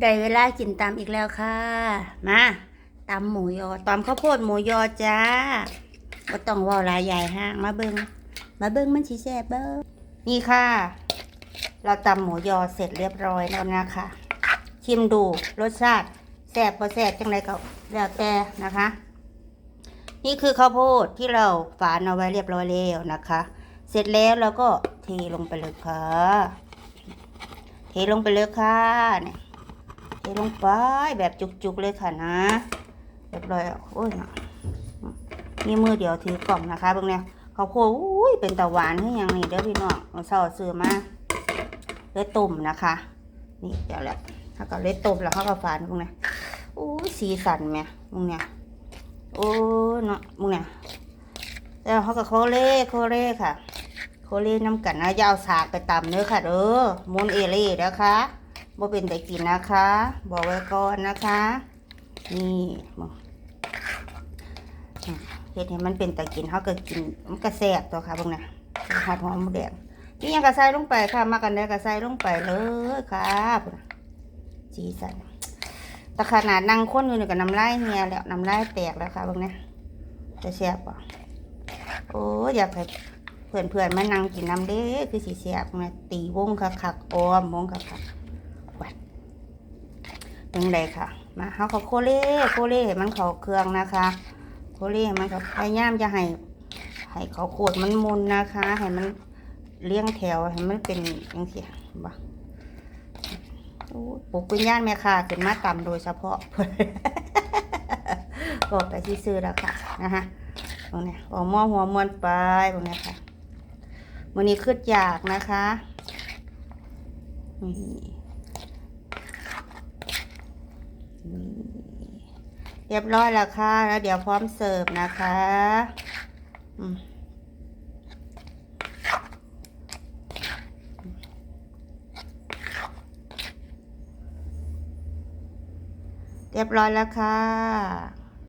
ได้เวลากินตำอีกแล้วค่ะ มาตำหมูยอตำข้าวโพดหมูยอจ้าก็ต้องว่าลายใหญ่ห้างมาเบิงมาเบิงมันชีแซ่บเบิ้งนี่ค่ะ เราตำหมูยอเสร็จเรียบร้อยแล้วนะคะ ชิมดูรสชาติแซ่บพอแซ่บจังไรก็แล้วแต่นะคะ นี่คือข้าวโพดที่เราฝานเอาไว้เรียบร้อยแล้วนะคะ เสร็จแล้วเราก็เทลงไปเลยค่ะ เทลงไปเลยค่ะเนี่ย ลงไปแบบจุกๆเลยค่ะนะเรียบร้อยอะโอ้ยนะนี่มือเดียวถือกล่องนะคะเบิ่งเนี่ยเขาวโพดอุ้ยเป็นตะหวานคือหยังนี่เด้อพี่น้องเอาเศร้าซื้อมาเลยต้มนะคะ นี่เดี๋ยวแหละถ้าก็เลยต้มแล้วเขาก็ฝานพวกเนี่ยอุ้ยสีสันแม่พวกเนี่ยโอ้ยเนาะพวกเนี่ยแล้วเขาก็โคเล่โคเล่ค่ะ โคเล่น้ำกันนะยาวสากไปตำเนื้อค่ะเด้อมูนเอเล่นะคะ บ่เป็นแต่กินนะคะ บอกไว้ก่อนนะคะ นี่มึงเฮ็ดให้มันเป็นแต่กินเขาก็กินมันก็แซ่บตัวค่ะพวกนะหอมหอมแดงนี่ยังกระใส่ลงไปค่ะ มากันได้กระใส่ลงไปเลยค่ะพุ่นน่ะสีสันแต่ขนาดนั่งค้นอยู่นี่ก็น้ำลายเหี่ยแล้วน้ำลายแตกแล้วค่ะพวกนี้จะแซ่บป่ะโอ้ยอยากให้เพื่อนๆมานั่งกินน้ำเด้คือสีแซ่บนะตีวงคักๆออมวงคักๆ ยังไงค่ะ มาเขาก็โคเล่โคเล่มันเขาเครื่องนะคะ โคเล่มันเขาพยายามจะให้ให้เขาโคดมันมุนนะคะให้มันเลี้ยงแถวให้มันเป็นยังเสียบ่โอ้ยปลุกวิญญาณแม่ค่ะขึ้นมาต่ำโดยเฉพาะบอกไปที่ซื้อแล้วค่ะนะคะตรงนี้หัวมอหัวมวนไปตรงนี้ค่ะวันนี้ขึ้นอยากนะคะนี่ เรียบร้อยแล้วค่ะ แล้วเดี๋ยวพร้อมเสิร์ฟนะคะเรียบร้อยแล้วค่ะ